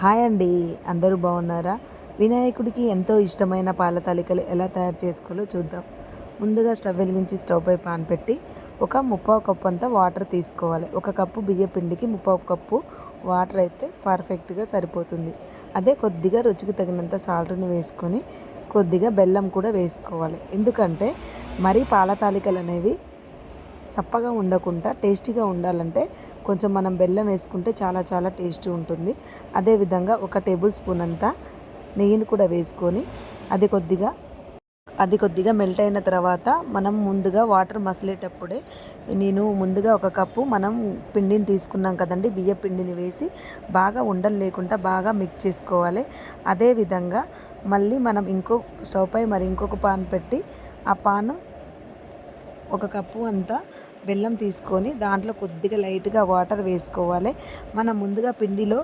Hi అండి అందరూ బాగున్నారా? వినాయకుడికి ఎంతో ఇష్టమైన పాల తాలికలు ఎలా తయారు చేసుకోవాలో చూద్దాం. ముందుగా స్టవ్ వెలిగించి స్టవ్ పై పాన్ పెట్టి ఒక ముప్పావు కప్పు అంతా వాటర్ తీసుకోవాలి. ఒక కప్పు బియ్య పిండికి ముప్పావు కప్పు వాటర్ అయితే పర్ఫెక్ట్గా సరిపోతుంది. అదే కొద్దిగా రుచికి తగినంత సాల్ట్ని వేసుకొని కొద్దిగా బెల్లం కూడా వేసుకోవాలి. ఎందుకంటే మరీ పాల తాలికలు అనేవి చప్పగా ఉండకుండా టేస్టీగా ఉండాలంటే కొంచెం మనం బెల్లం వేసుకుంటే చాలా చాలా టేస్టీ ఉంటుంది. అదేవిధంగా ఒక టేబుల్ స్పూన్ అంతా నెయ్యిని కూడా వేసుకొని అది కొద్దిగా అది కొద్దిగా మెల్ట్ అయిన తర్వాత మనం ముందుగా వాటర్ మసిలేటప్పుడే నేను ముందుగా ఒక కప్పు మనం పిండిని తీసుకున్నాం కదండి బియ్య పిండిని వేసి బాగా ఉండలు లేకుండా బాగా మిక్స్ చేసుకోవాలి. అదేవిధంగా మళ్ళీ మనం ఇంకో స్టవ్ పై మరి ఇంకొక పాన్ పెట్టి ఆ పాను ఒక కప్పు అంతా బెల్లం తీసుకొని దాంట్లో కొద్దిగా లైట్గా వాటర్ వేసుకోవాలి. మనం ముందుగా పిండిలో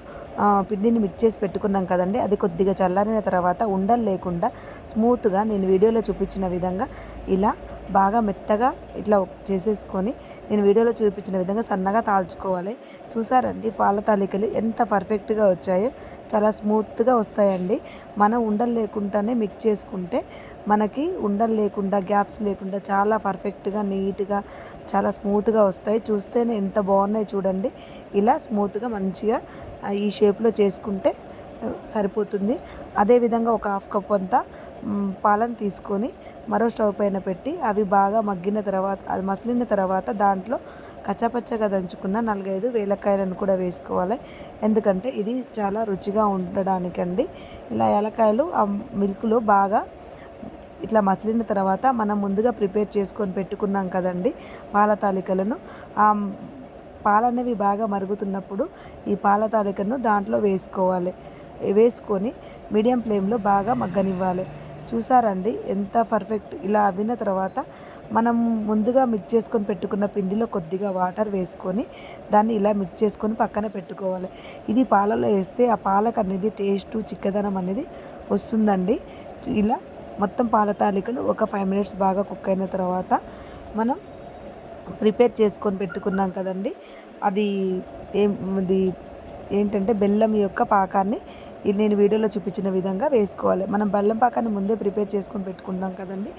పిండిని మిక్స్ చేసి పెట్టుకున్నాం కదండి అది కొద్దిగా చల్లారిన తర్వాత ఉండలు లేకుండా స్మూత్గా నేను వీడియోలో చూపించిన విధంగా ఇలా బాగా మెత్తగా ఇట్లా చేసేసుకొని నేను వీడియోలో చూపించిన విధంగా సన్నగా తాల్చుకోవాలి. చూసారండి పాల తాలికలు ఎంత పర్ఫెక్ట్గా వచ్చాయో చాలా స్మూత్గా వస్తాయండి. మనం ఉండలు లేకుండానే మిక్స్ చేసుకుంటే మనకి ఉండలు లేకుండా గ్యాప్స్ లేకుండా చాలా పర్ఫెక్ట్గా నీట్గా చాలా స్మూత్గా వస్తాయి. చూస్తేనే ఎంత బాగున్నాయి చూడండి. ఇలా స్మూత్గా మంచిగా ఈ షేప్లో చేసుకుంటే సరిపోతుంది. అదేవిధంగా ఒక హాఫ్ కప్ అంతా పాలను తీసుకొని మరో స్టవ్ పైన పెట్టి అవి బాగా మగ్గిన తర్వాత అది మసిలిన తర్వాత దాంట్లో కచ్చపచ్చగా దంచుకున్న నాలుగైదు వేలకాయలను కూడా వేసుకోవాలి. ఎందుకంటే ఇది చాలా రుచిగా ఉండడానికండి. ఇలా ఏలకాయలు ఆ మిల్క్లో బాగా ఇట్లా మసిలిన తర్వాత మనం ముందుగా ప్రిపేర్ చేసుకొని పెట్టుకున్నాం కదండి పాల తాలికలను ఆ పాలనేవి బాగా మరుగుతున్నప్పుడు ఈ పాల తాలికను దాంట్లో వేసుకోవాలి. వేసుకొని మీడియం ఫ్లేమ్లో బాగా మగ్గనివ్వాలి. చూసారండి ఎంత పర్ఫెక్ట్ ఇలా అవిన తర్వాత మనం ముందుగా మిక్స్ చేసుకొని పెట్టుకున్న పిండిలో కొద్దిగా వాటర్ వేసుకొని దాన్ని ఇలా మిక్స్ చేసుకొని పక్కన పెట్టుకోవాలి. ఇది పాలలో వేస్తే ఆ పాలకు అనేది టేస్ట్ చిక్కదనం అనేది వస్తుందండి. ఇలా మొత్తం పాల తాలికలు ఒక ఫైవ్ మినిట్స్ బాగా కుక్ అయిన తర్వాత మనం ప్రిపేర్ చేసుకొని పెట్టుకున్నాం కదండి. అది ఏం అది ఏంటంటే బెల్లం యొక్క పాకాన్ని నేను వీడియోలో చూపించిన విధంగా వేసుకోవాలి. మనం బెల్లం పాకాన్ని ముందే ప్రిపేర్ చేసుకొని పెట్టుకున్నాం కదండి.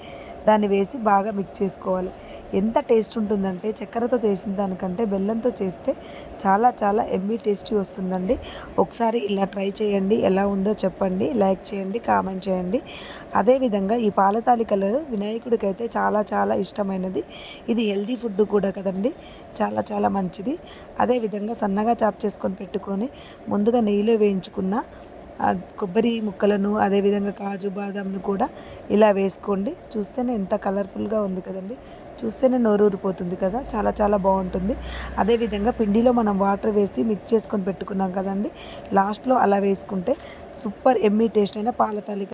దాన్ని వేసి బాగా మిక్స్ చేసుకోవాలి. ఎంత టేస్ట్ ఉంటుందంటే చక్కెరతో చేసిన దానికంటే బెల్లంతో చేస్తే చాలా చాలా ఎమ్మీ టేస్టీ వస్తుందండి. ఒకసారి ఇలా ట్రై చేయండి. ఎలా ఉందో చెప్పండి. లైక్ చేయండి కామెంట్ చేయండి. అదేవిధంగా ఈ పాలతాలికలు వినాయకుడికైతే వినాయకుడికి అయితే చాలా చాలా ఇష్టమైనది. ఇది హెల్దీ ఫుడ్ కూడా కదండి. చాలా చాలా మంచిది. అదేవిధంగా సన్నగా చాప్ చేసుకొని పెట్టుకొని ముందుగా నెయ్యిలో వేయించుకున్న కొబ్బరి ముక్కలను అదేవిధంగా కాజు బాదంను కూడా ఇలా వేసుకోండి. చూస్తేనే ఎంత కలర్ఫుల్గా ఉంది కదండి. చూస్తేనే నోరూరిపోతుంది కదా. చాలా చాలా బాగుంటుంది. అదేవిధంగా పిండిలో మనం వాటర్ వేసి మిక్స్ చేసుకొని పెట్టుకున్నాం కదండి. లాస్ట్లో అలా వేసుకుంటే సూపర్ ఎమ్మీ టేస్ట్ అయిన పాల తాలిక